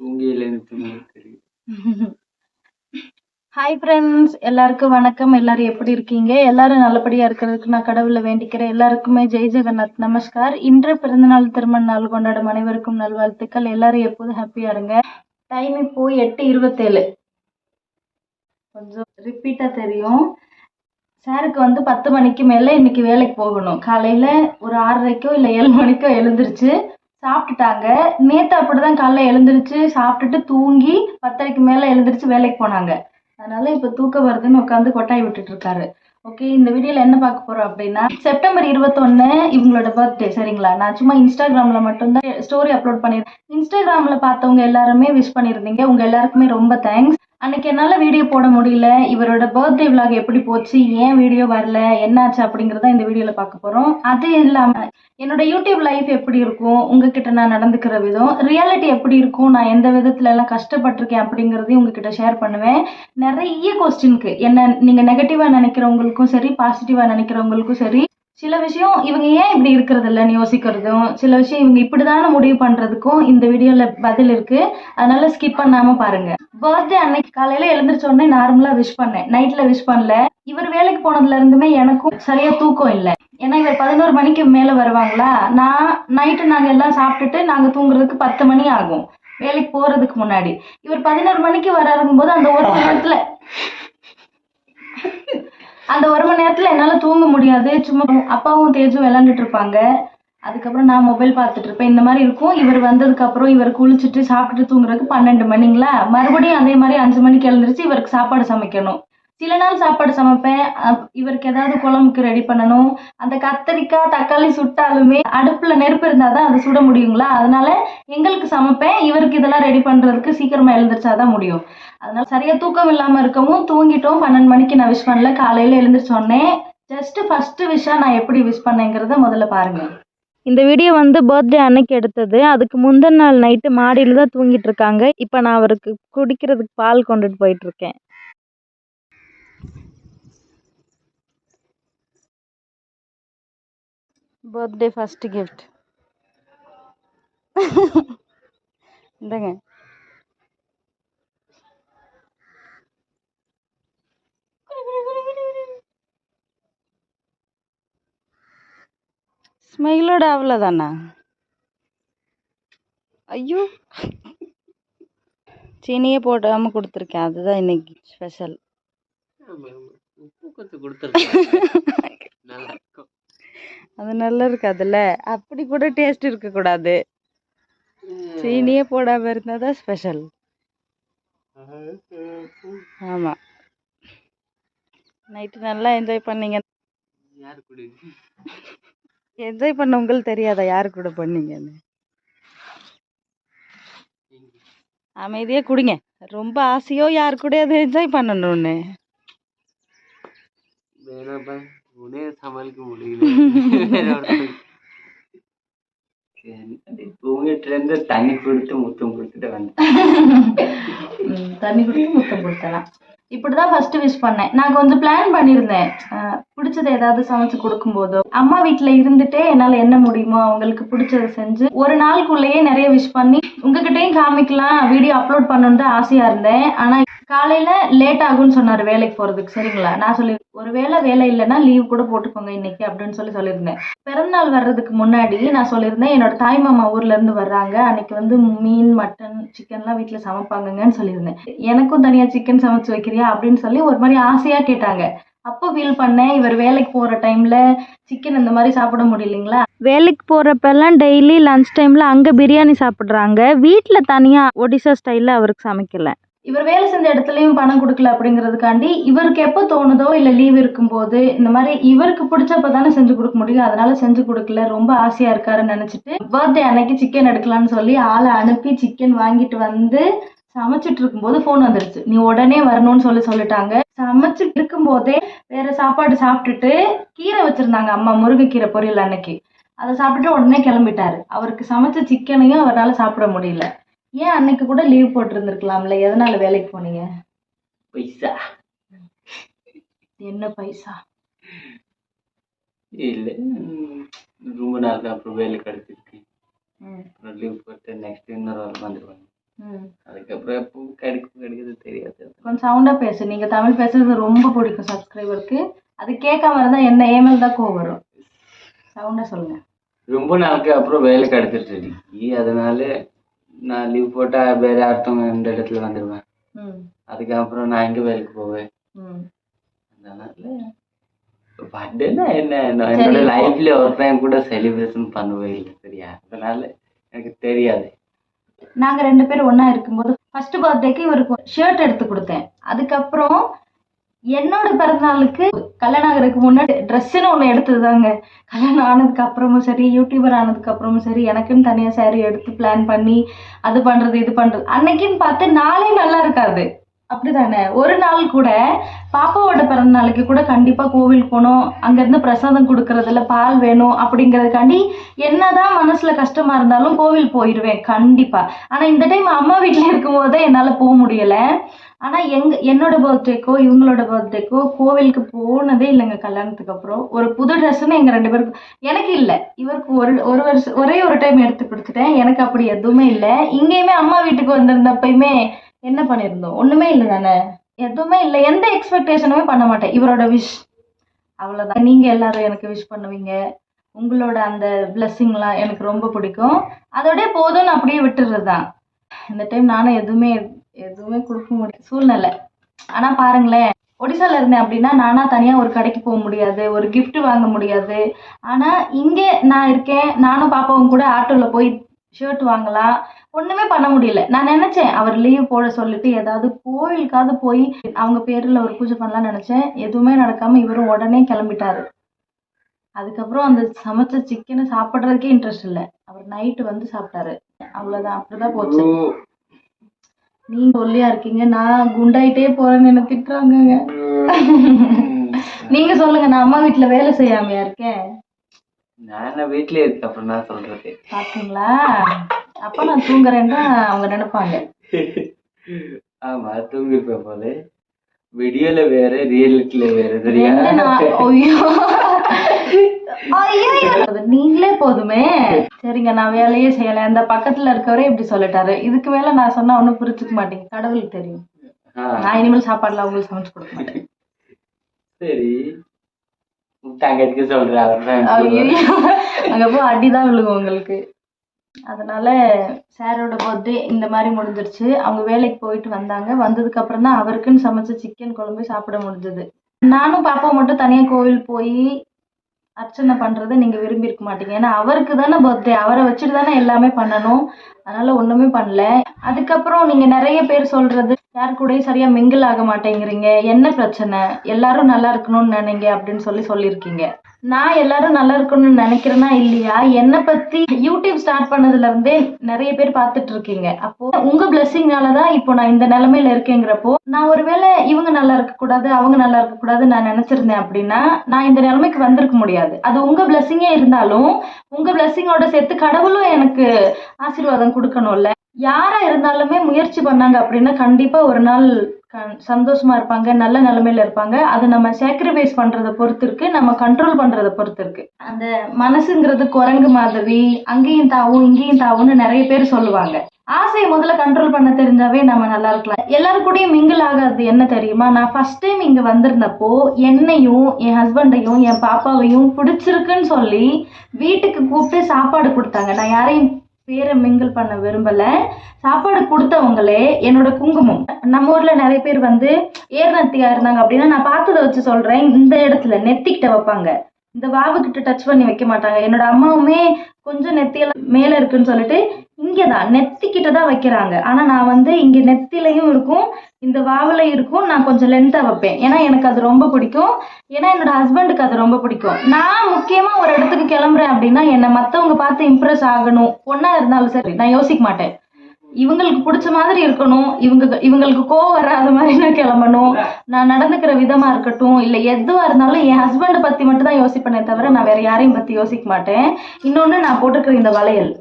தூங்கி தெரியும். Hi friends எல்லாருக்கும் வணக்கம். எல்லாரும் எப்படி இருக்கீங்க? எல்லாரும் நல்லபடியா இருக்கிறதுக்கு நான் கடவுளை வேண்டிக்கிறேன். எல்லாருக்குமே ஜெய் ஜெகநாத். நமஸ்கார். இன்று பிறந்தநாள் திருமண நாள் கொண்டாடும் அனைவருக்கும் நல்வாழ்த்துக்கள். எல்லாரும் எப்போதும் ஹாப்பியா இருங்க. டைம் இப்போ எட்டு இருபத்தேழு. கொஞ்சம் ரிப்பீட்டா தெரியும். சாருக்கு வந்து பத்து மணிக்கு மேல இன்னைக்கு வேலைக்கு போகணும். காலையில ஒரு ஆறரைக்கோ இல்ல ஏழு மணிக்கோ எழுந்திருச்சு. சாப்பிட்டுட்டாங்க. நேத்து அப்படிதான் காலைல எழுந்திருச்சு சாப்பிட்டுட்டு தூங்கி பத்தரைக்கு மேல எழுந்திருச்சு வேலைக்கு போனாங்க. அதனால இப்ப தூக்கம் வருதுன்னு உட்காந்து கொட்டாய் விட்டுட்டு இருக்காரு. ஓகே இந்த வீடியோல என்ன பார்க்க போறோம் அப்படின்னா செப்டம்பர் இருபத்தொன்னு இவங்களோட பர்த்டே சரிங்களா? நான் சும்மா இன்ஸ்டாகிராம்ல மட்டும்தான் ஸ்டோரி அப்லோட் பண்ணிருந்தேன் இன்ஸ்டாகிராம்ல பார்த்தவங்க எல்லாருமே விஷ் பண்ணியிருந்தீங்க. உங்க எல்லாருக்குமே ரொம்ப தேங்க்ஸ் அன்னைக்கு என்னால் வீடியோ போட முடியல. இவரோட பர்த்டே vlog எப்படி போச்சு? ஏன் வீடியோ வரல? என்னாச்சு அப்படிங்கிறத இந்த வீடியோவில் பார்க்க போகிறோம் அது இல்லாமல் என்னோட யூடியூப் லைஃப் எப்படி இருக்கும்? உங்ககிட்ட நான் நடந்துக்கிற விதம் ரியாலிட்டி எப்படி இருக்கும்? நான் எந்த விதத்துல எல்லாம் கஷ்டப்பட்டிருக்கேன் அப்படிங்கிறதையும் உங்ககிட்ட ஷேர் பண்ணுவேன். நிறைய கொஸ்டினுக்கு என்ன நீங்கள் நெகட்டிவாக நினைக்கிறவங்களுக்கும் சரி பாசிட்டிவாக நினைக்கிறவங்களுக்கும் சரி சில விஷயம் இவங்க ஏன் இப்படி இருக்கிறது இல்லைன்னு யோசிக்கிறதும் சில விஷயம் இவங்க இப்படிதான முடிவு பண்றதுக்கும் இந்த வீடியோல பதில் இருக்கு. அதனால ஸ்கிப் பண்ணாம பாருங்க. பர்த்டே அன்னைக்கு காலையில எழுந்திரிச்ச உடனே நார்மலா விஷ் பண்ணேன். நைட்ல விஷ் பண்ணல. இவர் வேலைக்கு போனதுல இருந்துமே எனக்கும் சரியா தூக்கம் இல்லை. ஏன்னா இவர் பதினோரு மணிக்கு மேல வருவாங்களா? நான் நைட்டு நாங்க எல்லாம் சாப்பிட்டுட்டு நாங்க தூங்குறதுக்கு பத்து மணி ஆகும். வேலைக்கு போறதுக்கு முன்னாடி. இவர் பதினோரு மணிக்கு வராருங்கும் போது அந்த ஒரு மணி நேரத்துல அந்த ஒரு மணி நேரத்துல என்னால தூங்க முடியாது. சும்மா அப்பாவும் தேஜும் விளாண்டுட்டு இருப்பாங்க. அதுக்கப்புறம் நான் மொபைல் பார்த்துட்டு இருப்பேன். இந்த மாதிரி இருக்கும். இவர் வந்ததுக்கு அப்புறம் இவர் குளிச்சுட்டு சாப்பிட்டுட்டு தூங்குறதுக்கு பன்னெண்டு மணிங்களா? மறுபடியும் அதே மாதிரி அஞ்சு மணிக்கு எழுந்திரிச்சு இவருக்கு சாப்பாடு சமைக்கணும். சில நாள் சாப்பாடு சமைப்பேன். அப்- இவருக்கு ஏதாவது குழம்புக்கு ரெடி பண்ணணும். அந்த கத்தரிக்காய் தக்காளி சுட்டாலுமே அடுப்புல நெருப்பு இருந்தாதான் அது சுட முடியுங்களா? அதனால எங்களுக்கு சமைப்பேன். இவருக்கு இதெல்லாம் ரெடி பண்றதுக்கு சீக்கிரமா எழுந்திரிச்சாதான் முடியும். அதனால சரியா தூக்கம் இல்லாம இருக்கவும் தூங்கிட்டோம். பன்னெண்டு மணிக்கு நான் விஷ் பண்ணல. காலையில எழுந்திரிச்ச உடனே ஜஸ்ட் ஃபர்ஸ்ட் விஷா நான் எப்படி விஷ் பண்ணேங்கிறத முதல்ல பாருங்க. இந்த வீடியோ வந்து பர்த்டே அன்னைக்கு எடுத்தது. அதுக்கு முந்தின நாள் நைட்டு மாடியில் தான் தூங்கிட்டு இருக்காங்க. இப்போ நான் அவருக்கு குடிக்கிறதுக்கு பால் கொண்டுட்டு போயிட்டு இருக்கேன். பர்த்டே ஃபர்ஸ்ட் கிஃப்ட் இந்தங்க. ஸ்மைலோட அவ்வளோதானா ஐயோ. சீனியே போடாமல் கொடுத்துருக்கேன். அதுதான் இன்னைக்கு ஸ்பெஷல் அது நல்லா இருக்காதுல்ல? அப்படி கூட டேஸ்ட் இருக்கக்கூடாது. சீனியே போடாமல் இருந்தால் தான் ஸ்பெஷல் ஆமாம் நைட்டு நல்லா என்ஜாய் பண்ணீங்க. யாரு குடி என்ஜாய் பண்ண உங்களுக்கு தெரியாதா? யாரு கூட பண்ணீங்கன்னு? அமைதியாக குடிங்க. ரொம்ப ஆசையோ யாரு கூட அதை என்ஜாய் பண்ணணும்னு? வேணாப்பா உனே சமாளிக்க முடியல சரி, வீட்டுல இருந்து தண்ணி கொடுத்து முத்தம் கொடுத்துட்டு வந்தேன். தண்ணி குடிச்சு முத்தம் கொடுத்தலாம். இப்படிதான் ஃபர்ஸ்ட் விஷ் பண்ணேன். நான் கொஞ்சம் பிளான் பண்ணியிருந்தேன். அஹ் பிடிச்சதை ஏதாவது சமைச்சு கொடுக்கும் போதோ அம்மா வீட்டுல இருந்துட்டே என்னால என்ன முடியுமோ அவங்களுக்கு பிடிச்சதை செஞ்சு ஒரு நாளுக்குள்ளேயே நிறைய விஷ் பண்ணி உங்ககிட்டயும் காமிக்கலாம் வீடியோ அப்லோட் பண்ணணும்னு தான் ஆசையா இருந்தேன். ஆனா காலையில லேட் ஆகும்னு சொன்னாரு வேலைக்கு போறதுக்கு. சரிங்களா? நான் சொல்லி ஒருவேளை வேலை இல்லைன்னா லீவ் கூட போட்டுக்கோங்க இன்னைக்கு அப்படின்னு சொல்லி சொல்லியிருந்தேன். பிறந்தநாள் வர்றதுக்கு முன்னாடி நான் சொல்லியிருந்தேன் என்னோட தாய் மாமா ஊர்ல இருந்து வர்றாங்க. அன்னைக்கு வந்து மீன் மட்டன் சிக்கன்லாம் வீட்டில் சமைப்பாங்கங்கன்னு சொல்லியிருந்தேன். எனக்கும் தனியா சிக்கன் சமைச்சு வைக்கிறியா அப்படின்னு சொல்லி ஒரு மாதிரி ஆசையா கேட்டாங்க. அப்போ ஃபீல் பண்ணேன் இவர் வேலைக்கு போற டைம்ல சிக்கன் இந்த மாதிரி சாப்பிட முடியலைங்களா? வேலைக்கு போகிறப்பெல்லாம் டெய்லி லஞ்ச் டைம்ல அங்க பிரியாணி சாப்பிடுறாங்க. வீட்டில் தனியா ஒடிசா ஸ்டைல்ல அவருக்கு சமைக்கல. இவர் வேலை செஞ்ச இடத்துலயும் பணம் கொடுக்கல அப்படிங்கிறதுக்காண்டி இவருக்கு எப்போ தோணுதோ இல்ல லீவ் இருக்கும்போது இந்த மாதிரி இவருக்கு பிடிச்சப்ப தானே செஞ்சு கொடுக்க முடியும். அதனால செஞ்சு கொடுக்கல. ரொம்ப ஆசையா இருக்காருன்னு நினைச்சிட்டு பர்த்டே அன்னைக்கு சிக்கன் எடுக்கலாம்னு சொல்லி ஆளை அனுப்பி சிக்கன் வாங்கிட்டு வந்து சமைச்சிட்டு இருக்கும்போது ஃபோன் வந்துருச்சு. நீ உடனே வரணும்னு சொல்லி சொல்லிட்டாங்க. சமைச்சிட்டு இருக்கும்போதே வேற சாப்பாடு சாப்பிட்டுட்டு கீரை வச்சிருந்தாங்க அம்மா முருங்கைக்கீரை பொரியல் அன்னைக்கு. அதை சாப்பிட்டுட்டு உடனே கிளம்பிட்டாரு. அவருக்கு சமைச்ச சிக்கனையும் அவரால் சாப்பிட முடியல. ஏன் அன்னைக்கு கூட லீவ் போட்டிருந்திருக்கலாம்ல? எதனால வேலைக்கு போனீங்க? பைசா. என்ன பைசா? இல்லை ரொம்ப நாளுக்கு அப்புறம் வேலை கிடைச்சிருக்கு. அப்புறம் லீவ் போட்டு நெக்ஸ்ட் இன்னொரு வாரம் வந்துடுவாங்க ம். அதுக்கப்புறம் எப்போ கிடைக்கும் கிடைக்கிறது தெரியாது. கொஞ்சம் சவுண்டா பேசு. நீங்க தமிழ் பேசுறது ரொம்ப பிடிக்கும் சப்ஸ்கிரைபருக்கு அது கேட்காம இருந்தா என்ன ஏமல் தான் கோவம் வரும்? சவுண்டா சொல்லுங்க. ரொம்ப நாளுக்கு அப்புறம் வேலை கிடைச்சிருச்சு அதனால நான் லீவ் போட்டா வேற ஒருத்தவங்க இந்த இடத்துல வந்துடுவேன் அதுக்கப்புறம் நான் எங்க வேலைக்கு போவேன்? அதனால பர்த்டேனா என்ன? என்னோட லைஃப்ல ஒரு டைம் கூட செலிப்ரேஷன் பண்ணவே இல்லை சரியா? அதனால எனக்கு தெரியாது. நாங்க ரெண்டு பேரும் ஒண்ணா இருக்கும்போது ஃபர்ஸ்ட் பர்த்டேக்கு இவருக்கு ஷர்ட் எடுத்து கொடுத்தேன். அதுக்கப்புறம் என்னோட பிறந்தநாளுக்கு கல்யாணம் ஆகிறதுக்கு முன்னாடி ட்ரெஸ்ஸுன்னு ஒன்று எடுத்ததுதாங்க. கல்யாணம் ஆனதுக்கு அப்புறமும் சரி யூடியூபர் ஆனதுக்கு அப்புறமும் சரி எனக்குன்னு தனியாக சேரீ எடுத்து பிளான் பண்ணி அது பண்றது இது பண்றது. அன்னைக்குன்னு பார்த்து நாளே நல்லா இருக்காது. அப்படிதானே? ஒரு நாள் கூட பாப்பாவோட பிறந்த நாளைக்கு கூட கண்டிப்பா கோவில் போகணும் அங்கேருந்து பிரசாதம் கொடுக்கறதுல பால் வேணும் அப்படிங்கிறதுக்காண்டி என்னதான் மனசுல கஷ்டமா இருந்தாலும் கோவில் போயிடுவேன் கண்டிப்பா. ஆனா இந்த டைம் அம்மா வீட்டில் இருக்கும் போதே என்னால போக முடியலை. ஆனால் எங்க என்னோட பர்த்டேக்கோ இவங்களோட பர்த்டேக்கோ கோவிலுக்கு போனதே இல்லைங்க கல்யாணத்துக்கு அப்புறம். ஒரு புது ட்ரெஸ்ஸுன்னு எங்கள் ரெண்டு பேருக்கும் எனக்கு இல்லை. இவருக்கு ஒரு ஒரு வருஷம் ஒரே ஒரு டைம் எடுத்து கொடுத்துட்டேன். எனக்கு அப்படி எதுவுமே இல்லை. இங்கேயுமே அம்மா வீட்டுக்கு வந்திருந்தப்பயுமே என்ன பண்ணியிருந்தோம்? ஒன்றுமே இல்லை தானே? எதுவுமே இல்லை. எந்த எக்ஸ்பெக்டேஷனுமே பண்ண மாட்டேன். இவரோட விஷ் அவ்வளோதான் நீங்கள் எல்லாரும் எனக்கு விஷ் பண்ணுவீங்க. உங்களோட அந்த பிளெஸ்ஸிங்லாம் எனக்கு ரொம்ப பிடிக்கும். அதோடய போதும்னு அப்படியே விட்டுறது தான் இந்த டைம் நானும் எதுவுமே எதுவுமே கொடுக்க முடியும் சூழ்நிலை. ஆனா பாருங்களேன் ஒடிசால இருந்தேன் அப்படின்னா நானா தனியா ஒரு கடைக்கு போக முடியாது ஒரு gift வாங்க முடியாது. ஆனா இங்கே நான் இருக்கேன் நானும் பாப்பாவும் கூட ஆட்டோல போய் ஷர்ட் வாங்கலாம். ஒண்ணுமே பண்ண முடியல. நான் நினைச்சேன் அவர் லீவ் போட சொல்லிட்டு ஏதாவது கோயிலுக்காவது போய் அவங்க பேர்ல ஒரு பூஜை பண்ணலாம்னு நினைச்சேன். எதுவுமே நடக்காம இவரும் உடனே கிளம்பிட்டாரு. அதுக்கப்புறம் அந்த சமைச்ச சிக்கனை சாப்பிட்றதுக்கே இன்ட்ரெஸ்ட் இல்லை. அவர் நைட்டு வந்து சாப்பிட்டாரு. அவ்வளவுதான். அப்படிதான் போச்சு. நீங்க ஒல்லியா இருக்கீங்க. நான் குண்டாயிட்டே போறேன்னு என்ன திட்டுறாங்கங்க. நீங்க சொல்லுங்க நான் அம்மா வீட்ல வேலை செய்யாமையா இருக்கேன்? நான் வீட்ல இருக்க அப்புறம் நான் சொல்றது? பாத்தீங்களா? அப்ப நான் தூங்குறேன்னு அவங்க நினைப்பாங்க. ஆமா தூங்கிருப்பேன் போல. வீடியோல வேற ரியலிட்டில வேற நாள் ஐயோ. நீங்களே போதுமே. சரிங்க நான் வேலையே செய்யல. இந்த பக்கத்துல இருக்கவரே இப்படி சொல்லிட்டாரு. இதுக்கு மேல நான் சொன்னா ஒண்ணும் புரிஞ்சுக்க மாட்டீங்க. கடவுளுக்கு தெரியும். நான் இனிமேல் சாப்பாடுலாம் உங்களுக்கு சமைச்சு கொடுக்க மாட்டேன். சரி. அங்க போய் அடிதான் விழுகும் உங்களுக்கு. அதனால சாரோட பர்த்டே இந்த மாதிரி முடிஞ்சிருச்சு. அவங்க வேலைக்கு போயிட்டு வந்தாங்க. வந்ததுக்கு அப்புறம் தான் அவருக்குன்னு சமைச்ச சிக்கன் குழம்பு சாப்பிட முடிஞ்சது. நானும் பாப்பா மட்டும் தனியா கோவில் போய் அர்ச்சனை பண்றதை நீங்க விரும்பி இருக்க மாட்டீங்க. ஏன்னா அவருக்கு தானே பர்த்டே அவரை வச்சுட்டு தானே எல்லாமே பண்ணணும். அதனால ஒண்ணுமே பண்ணல. அதுக்கப்புறம் நீங்க நிறைய பேர் சொல்றது யார் கூடயும் சரியா மிங்கிள் ஆக மாட்டேங்கிறீங்க. என்ன பிரச்சனை? எல்லாரும் நல்லா இருக்கணும்னு நினைங்க. அப்படின்னு சொல்லி சொல்லியிருக்கீங்க. நான் எல்லாரும் நல்லா இருக்கணும்னு நினைக்கிறேனா இல்லையா? என்னை பத்தி யூடியூப் ஸ்டார்ட் பண்ணதுல இருந்தே நிறைய பேர் பார்த்துட்டு இருக்கீங்க. அப்போ உங்க பிளெஸிங்னால தான் இப்போ நான் இந்த நிலைமையில இருக்கேங்கிறப்போ நான் ஒருவேளை இவங்க நல்லா இருக்க கூடாது அவங்க நல்லா இருக்க கூடாது நான் நினைச்சிருந்தேன் அப்படின்னா நான் இந்த நிலைமைக்கு வந்திருக்க முடியாது. அது உங்க பிளஸ்ஸிங்கே இருந்தாலும் உங்க பிளஸ்ஸிங்கோட சேர்த்து கடவுளும் எனக்கு ஆசீர்வாதம் கொடுக்கணும்ல. யாரா இருந்தாலுமே முயற்சி பண்ணாங்க அப்படின்னா கண்டிப்பா ஒரு நாள் கண்- சந்தோஷமா இருப்பாங்க நல்ல நிலைமையில இருப்பாங்க. அது நம்ம சாக்ரிஃபைஸ் பண்ணுறத பொறுத்து இருக்கு நம்ம கண்ட்ரோல் பண்ணுறத பொறுத்து இருக்கு. அந்த மனசுங்கிறது குரங்கு மாதிரி அங்கேயும் தாவும் இங்கேயும் தாவும்னு நிறைய பேர் சொல்லுவாங்க. ஆசையை முதல்ல கண்ட்ரோல் பண்ண தெரிஞ்சாவே நம்ம நல்லா இருக்கலாம். எல்லாரும் கூடயும் மிங்கிள் ஆகாது என்ன தெரியுமா? நான் ஃபர்ஸ்ட் டைம் இங்க வந்திருந்தப்போ என்னையும் என் ஹஸ்பண்டையும் என் பாப்பாவையும் பிடிச்சிருக்குன்னு சொல்லி வீட்டுக்கு கூப்பிட்டு சாப்பாடு கொடுத்தாங்க. நான் யாரையும் பேரை மிங்கிள் பண்ண விரும்பலை. சாப்பாடு கொடுத்தவங்களே என்னோட குங்குமம். நம்ம ஊரில் நிறைய பேர் வந்து ஏர்நத்தியாக இருந்தாங்க அப்படின்னா நான் பார்த்ததை வச்சு சொல்கிறேன் இந்த இடத்துல நெத்திக்கிட்ட வைப்பாங்க. இந்த வாவுக்கிட்ட டச் பண்ணி வைக்க மாட்டாங்க. என்னோட அம்மாவுமே கொஞ்சம் நெத்தியெல்லாம் மேலே இருக்குன்னு சொல்லிட்டு இங்கதான் நெத்திக்கிட்ட தான் வைக்கிறாங்க. ஆனா நான் வந்து இங்க நெத்திலையும் இருக்கும் இந்த வாவுல இருக்கும் நான் கொஞ்சம் லென்த்தா வைப்பேன். ஏன்னா எனக்கு அது ரொம்ப பிடிக்கும். ஏன்னா என்னோட ஹஸ்பண்டுக்கு அது ரொம்ப பிடிக்கும். நான் முக்கியமா ஒரு இடத்துக்கு கிளம்புறேன் அப்படின்னா என்னை மத்தவங்க பார்த்து இம்ப்ரெஸ் ஆகணும். ஒன்னா இருந்தாலும் சரி நான் யோசிக்க மாட்டேன். இவங்களுக்கு பிடிச்ச மாதிரி இருக்கணும். இவங்க இவங்களுக்கு கோவம் வராத மாதிரி நான் கிளம்பணும். நான் நடந்துக்கிற விதமா இருக்கட்டும் இல்ல எதுவா இருந்தாலும் என் ஹஸ்பண்டை பத்தி மட்டும் தான் யோசிப்பேனே தவிர நான் வேற யாரையும் பத்தி யோசிக்க மாட்டேன். இன்னொன்னு நான் போட்டிருக்கிற இந்த வளையல்.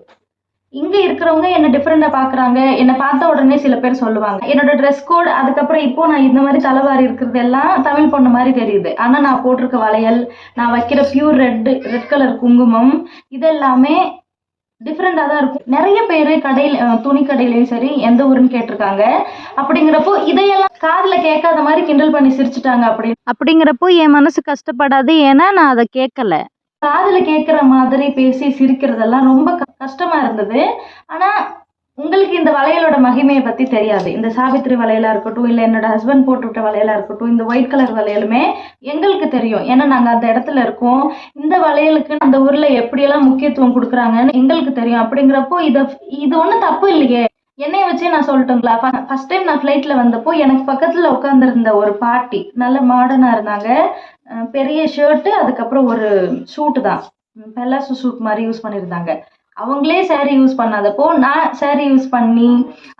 இங்க இருக்கிறவங்க என்ன டிஃப்ரெண்டா பாக்குறாங்க. என்னை பார்த்த உடனே சில பேர் சொல்லுவாங்க. என்னோட ட்ரெஸ் கோட் அதுக்கப்புறம் இப்போ நான் இந்த மாதிரி தலைவாரி இருக்கிறது எல்லாம் தமிழ் பொண்ணு மாதிரி தெரியுது. ஆனா நான் போட்டிருக்க வளையல் நான் வைக்கிற பியூர் ரெட் ரெட் கலர் குங்குமம் இதெல்லாமே டிஃப்ரெண்டா தான் இருக்கும். நிறைய பேர் கடையில் துணி கடையிலையும் சரி எந்த ஊருன்னு கேட்டிருக்காங்க. அப்படிங்கிறப்போ இதையெல்லாம் காதுல கேட்காத மாதிரி கிண்டல் பண்ணி சிரிச்சுட்டாங்க அப்படின்னு. அப்படிங்கிறப்போ என் மனசு கஷ்டப்படாது. ஏன்னா நான் அதை கேட்கல. காதுல கேட்குற மாதிரி பேசி சிரிக்கிறதெல்லாம் ரொம்ப க- கஷ்டமா இருந்தது. ஆனா உங்களுக்கு இந்த வளையலோட மகிமையை பத்தி தெரியாது. இந்த சாவித்திரி வளையலா இருக்கட்டும் இல்ல என்னோட ஹஸ்பண்ட் போட்டு விட்ட வளையலா இருக்கட்டும் இந்த ஒயிட் கலர் வளையலுமே எங்களுக்கு தெரியும். ஏன்னா நாங்க அந்த இடத்துல இருக்கோம். இந்த வளையலுக்கு அந்த ஊர்ல எப்படியெல்லாம் முக்கியத்துவம் கொடுக்குறாங்கன்னு எங்களுக்கு தெரியும். அப்படிங்கிறப்போ இத இது ஒண்ணும் தப்பு இல்லையே. என்னைய வச்சே நான் சொல்லட்டுங்களா? ஃபர்ஸ்ட் டைம் நான் ஃப்ளைட்ல வந்தப்போ எனக்கு பக்கத்துல உட்காந்துருந்த ஒரு பாட்டி நல்ல மாடர்னா இருந்தாங்க. பெரிய ஷர்ட்டு அதுக்கப்புறம் ஒரு ஷூட்டு தான். பெல்லாசு ஷூட் மாதிரி யூஸ் பண்ணியிருந்தாங்க அவங்களே சேரீ யூஸ் பண்ணாதப்போ நான் சேரீ யூஸ் பண்ணி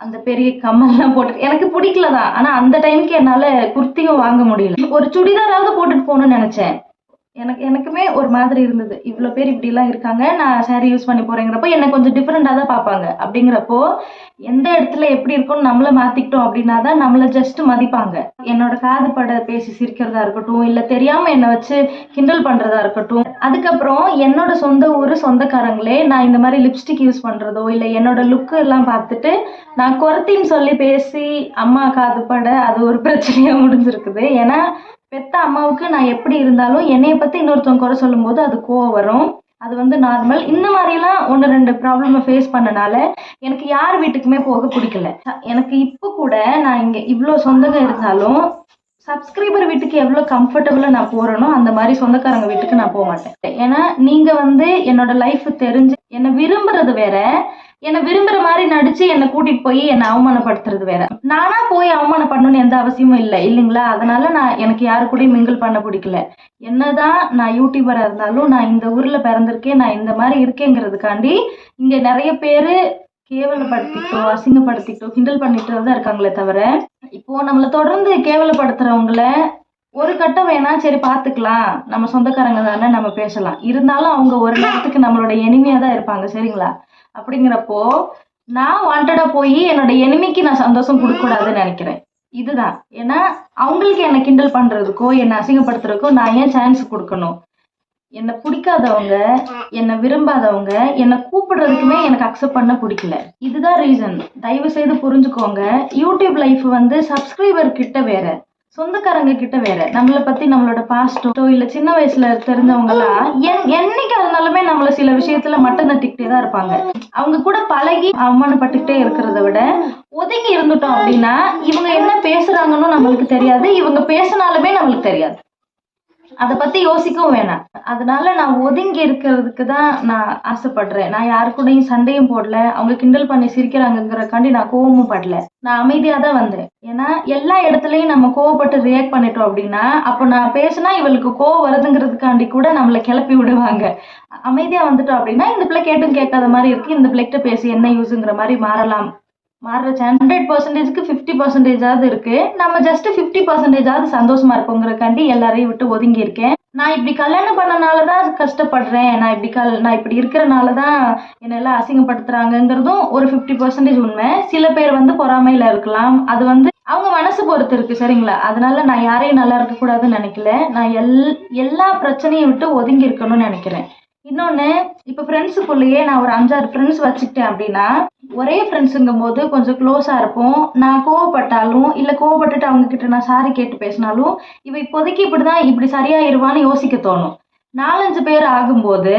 அந்த பெரிய கம்மல்லாம் போட்டு எனக்கு பிடிக்கல தான் ஆனால் அந்த டைம்க்கு என்னால் குர்த்தியும் வாங்க முடியல. ஒரு சுடிதாராவது போட்டுட்டு போகணும்னு நினச்சேன். எனக்கு எனக்குமே ஒரு மாதிரி இருந்தது. இவ்வளோ பேர் இப்படிலாம் இருக்காங்க நான் சாரி யூஸ் பண்ணி போறேங்கிறப்போ என்னை கொஞ்சம் டிஃப்ரெண்டாக தான் பார்ப்பாங்க. அப்படிங்கிறப்போ எந்த இடத்துல எப்படி இருக்கும்னு நம்மளை மாத்திக்கிட்டோம் அப்படின்னா தான் நம்மளை ஜஸ்ட் மதிப்பாங்க. என்னோட காது பட பேசி சிரிக்கிறதா இருக்கட்டும் இல்லை தெரியாம என்னை வச்சு கிண்டல் பண்றதா இருக்கட்டும் அதுக்கப்புறம் என்னோட சொந்த ஊர் சொந்தக்காரங்களே நான் இந்த மாதிரி லிப்ஸ்டிக் யூஸ் பண்றதோ இல்லை என்னோட லுக்கு எல்லாம் பார்த்துட்டு நான் குறத்தின்னு சொல்லி பேசி அம்மா காது பட அது ஒரு பிரச்சனையா முடிஞ்சிருக்குது. ஏன்னா பெத்த அம்மாவுக்கு நான் எப்படி இருந்தாலும் என்னைய பத்தி இன்னொருத்தவங்க குறை சொல்லும்போது அது கோவம் வரும். அது வந்து நார்மல் இந்த மாதிரிலாம் ஒன்று ரெண்டு ப்ராப்ளமை ஃபேஸ் பண்ணனால எனக்கு யார் வீட்டுக்குமே போக பிடிக்கல. எனக்கு இப்போ கூட நான் இங்கே இவ்வளோ சொந்தங்க இருந்தாலும் சப்ஸ்கிரைபர் வீட்டுக்கு எவ்வளோ கம்ஃபர்டபுளாக நான் போகிறேனோ அந்த மாதிரி சொந்தக்காரங்க வீட்டுக்கு நான் போக மாட்டேன். ஏன்னா நீங்கள் வந்து என்னோட லைஃப் தெரிஞ்சு என்னை விரும்புறது வேற என்னை விரும்புற மாதிரி நடிச்சு என்னை கூட்டிட்டு போய் என்னை அவமானப்படுத்துறது வேற. நானா போய் அவமானப்படணும்னு எந்த அவசியமும் இல்லை இல்லைங்களா? அதனால நான் எனக்கு யாரு கூடயும் மிங்கிள் பண்ண பிடிக்கல. என்னதான் நான் யூடியூபரா இருந்தாலும் நான் இந்த ஊர்ல பிறந்திருக்கேன் நான் இந்த மாதிரி இருக்கேங்கிறதுக்காண்டி இங்க நிறைய பேரு கேவலப்படுத்திக்கிட்டோ அசிங்கப்படுத்திக்கிட்டோ கிண்டல் பண்ணிட்டு தான் இருக்காங்களே தவிர இப்போ நம்மளை தொடர்ந்து கேவலப்படுத்துறவங்கள ஒரு கட்டம் வேணா சரி பார்த்துக்கலாம் நம்ம சொந்தக்காரங்க தானே நம்ம பேசலாம். இருந்தாலும் அவங்க ஒரு நேரத்துக்கு நம்மளோட எளிமையா தான் இருப்பாங்க சரிங்களா? அப்படிங்கிறப்போ நான் வாண்டடா போய் என்னோட எனிமிக்கு நான் சந்தோஷம் கொடுக்கக்கூடாதுன்னு நினைக்கிறேன். இதுதான். ஏன்னா அவங்களுக்கு என்னை கிண்டல் பண்றதுக்கோ என்னை அசிங்கப்படுத்துறதுக்கோ நான் ஏன் சான்ஸ் கொடுக்கணும்? என்னை பிடிக்காதவங்க என்னை விரும்பாதவங்க என்னை கூப்பிடுறதுக்குமே எனக்கு அக்செப்ட் பண்ண பிடிக்கல. இதுதான் ரீசன் தயவு செய்து புரிஞ்சுக்கோங்க. யூடியூப் லைஃப் வந்து சப்ஸ்கிரைபர் கிட்ட வேற. சொந்தக்காரங்க கிட்ட வேற. நம்மளை பத்தி நம்மளோட பாஸ்டோ இல்ல சின்ன வயசுல தெரிஞ்சவங்க எல்லாம் என் என்னைக்கு இருந்தாலுமே நம்மள சில விஷயத்துல மட்டும் தட்டிக்கிட்டே தான் இருப்பாங்க. அவங்க கூட பழகி அவமானப்பட்டுக்கிட்டே இருக்கிறத விட ஒதுங்கி இருந்துட்டோம் அப்படின்னா இவங்க என்ன பேசுறாங்கன்னு நம்மளுக்கு தெரியாது. இவங்க பேசினாலுமே நம்மளுக்கு தெரியாது. அதை பத்தி யோசிக்கவும் வேணாம். அதனால நான் ஒதுங்கி இருக்கிறதுக்கு தான் நான் ஆசைப்படுறேன். நான் யாரு கூடயும் சண்டையும் போடல. அவங்க கிண்டல் பண்ணி சிரிக்கிறாங்கங்கிறக்காண்டி நான் கோவமும் படல. நான் அமைதியா தான் வந்தேன். ஏன்னா எல்லா இடத்துலயும் நம்ம கோவப்பட்டு ரியாக்ட் பண்ணிட்டோம் அப்படின்னா அப்போ நான் பேசினா இவளுக்கு கோவம் வருதுங்கிறதுக்காண்டி கூட நம்மளை கிளப்பி விடுவாங்க. அமைதியா வந்துட்டோம் அப்படின்னா இந்த பிள்ளை கேட்டும் கேட்காத மாதிரி இருக்கு. இந்த பிள்ளைகிட்ட பேசி என்ன யூஸுங்கிற மாதிரி மாறலாம். மாறுற ஹண்ட்ரட் பர்சன்டேஜ்க்கு ஃபிஃப்டி பர்சன்டேஜாவது இருக்கு. நம்ம ஜஸ்ட் ஃபிஃப்டி பர்சன்டேஜாவது சந்தோஷமா இருப்போங்கிறக்காண்டி எல்லாரையும் விட்டு ஒதுங்கி இருக்கேன் நான் இப்படி கல்யாணம் பண்ணனால தான் கஷ்டப்படுறேன். நான் இப்படி கல் நான் இப்படி இருக்கிறனால தான் என்னை எல்லாம் அசிங்கப்படுத்துறாங்கங்கிறதும் ஒரு ஃபிஃப்டி பர்சன்டேஜ் உண்மை. சில பேர் வந்து பொறாமையில இருக்கலாம். அது வந்து அவங்க மனசு பொறுத்து இருக்கு சரிங்களா? அதனால நான் யாரையும் நல்லா இருக்கக்கூடாதுன்னு நினைக்கல. நான் எல் எல்லா பிரச்சனையும் விட்டு ஒதுங்கி இருக்கணும்னு நினைக்கிறேன். இன்னொன்று இப்போ ஃப்ரெண்ட்ஸுக்குள்ளேயே நான் ஒரு அஞ்சாறு ஃப்ரெண்ட்ஸ் வச்சுக்கிட்டேன் அப்படின்னா ஒரே ஃப்ரெண்ட்ஸுங்கும் போது கொஞ்சம் க்ளோஸாக இருப்போம். நான் கோவப்பட்டாலும் இல்லை கோவப்பட்டுட்டு அவங்க கிட்ட நான் சாரி கேட்டு பேசினாலும் இவ இப்போதைக்கு இப்படி தான் இப்படி சரியாயிருவான்னு யோசிக்க தோணும். நாலஞ்சு பேர் ஆகும்போது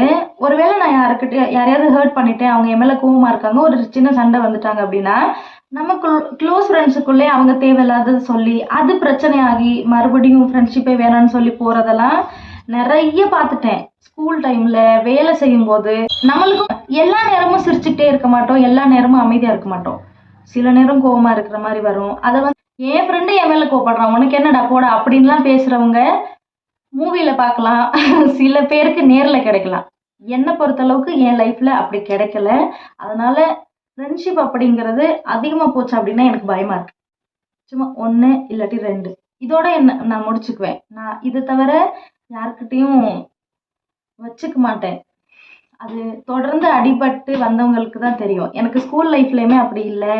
ஒருவேளை நான் யாருக்கிட்ட யாரையாவது ஹர்ட் பண்ணிட்டேன் அவங்க என் மேலே கோவமா இருக்காங்க ஒரு சின்ன சண்டை வந்துட்டாங்க அப்படின்னா நம்ம க்ளோஸ் ஃப்ரெண்ட்ஸுக்குள்ளே அவங்க தேவையில்லாதது சொல்லி அது பிரச்சனையாகி மறுபடியும் ஃப்ரெண்ட்ஷிப்பே வேணாம்னு சொல்லி போறதெல்லாம் நிறைய பார்த்துட்டேன். ஸ்கூல் டைம்ல வேலை செய்யும் போது நம்மளுக்கும் எல்லா நேரமும் சிரிச்சுக்கிட்டே இருக்க மாட்டோம். எல்லா நேரமும் அமைதியா இருக்க மாட்டோம். சில நேரம் கோவமா இருக்கிற மாதிரி வரும். அதை வந்து என் ஃப்ரெண்டு என் மேல கோவப்படுறான். உனக்கு என்னடா போடா அப்படின்லாம் பேசுறவங்க மூவில பார்க்கலாம். சில பேருக்கு நேர்ல கிடைக்கலாம். என்னை பொறுத்தளவுக்கு என் லைஃப்ல அப்படி கிடைக்கல. அதனால ஃப்ரெண்ட்ஷிப் அப்படிங்கிறது அதிகமாக போச்சு அப்படின்னா எனக்கு பயமா இருக்கு. சும்மா ஒன்று இல்லாட்டி ரெண்டு. இதோட என்ன நான் முடிச்சுக்குவேன். நான் இது தவிர யாருக்கிட்டேயும் வச்சுக்க மாட்டேன். அது தொடர்ந்து அடிபட்டு வந்தவங்களுக்கு தான் தெரியும். எனக்கு ஸ்கூல் லைஃப்லயுமே அப்படி இல்லை.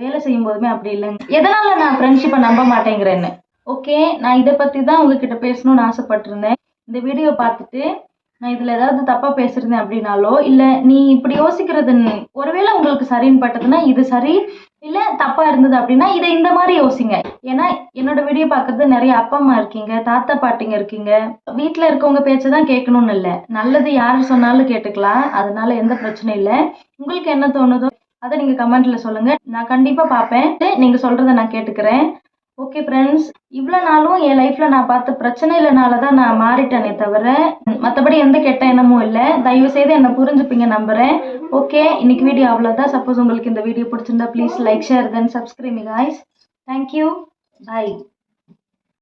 வேலை செய்யும் போதுமே அப்படி இல்லை. எதனால நான் ஃப்ரெண்ட்ஷிப்பை நம்ப மாட்டேங்கிறேன்னு? ஓகே நான் இதை பத்தி தான் உங்ககிட்ட பேசணும்னு ஆசைப்பட்டிருந்தேன். இந்த வீடியோ பார்த்துட்டு நான் இதில் ஏதாவது தப்பாக பேசியிருந்தேன் அப்படின்னாலோ இல்லை நீ இப்படி யோசிக்கிறது ஒருவேளை உங்களுக்கு சரின்னு பட்டதுன்னா இது சரி இல்ல தப்பா இருந்தது அப்படின்னா இதை இந்த மாதிரி யோசிங்க. ஏன்னா என்னோட வீடியோ பார்க்கறது நிறைய அப்பா அம்மா இருக்கீங்க தாத்தா பாட்டிங்க இருக்கீங்க. வீட்டில் இருக்கவங்க பேச்சை தான் கேட்கணும்னு இல்லை. நல்லது யார் சொன்னாலும் கேட்டுக்கலாம். அதனால எந்த பிரச்சனையும் இல்லை. உங்களுக்கு என்ன தோணுதோ அதை நீங்க கமெண்ட்ல சொல்லுங்க. நான் கண்டிப்பா பார்ப்பேன். நீங்க சொல்றதை நான் கேட்டுக்கிறேன். ஓகே ஃப்ரெண்ட்ஸ் இவ்வளோ நாளும் என் லைஃப்பில் நான் பார்த்த பிரச்சனையிலனால தான் நான் மாறிட்டேனே தவிர மற்றபடி எந்த கெட்ட எண்ணமும் இல்லை. தயவு செய்து என்னை புரிஞ்சுப்பீங்க நம்புகிறேன் ஓகே இன்னைக்கு வீடியோ அவ்வளோதான் சப்போஸ் உங்களுக்கு இந்த வீடியோ பிடிச்சிருந்தா please like share then subscribing guys thank you bye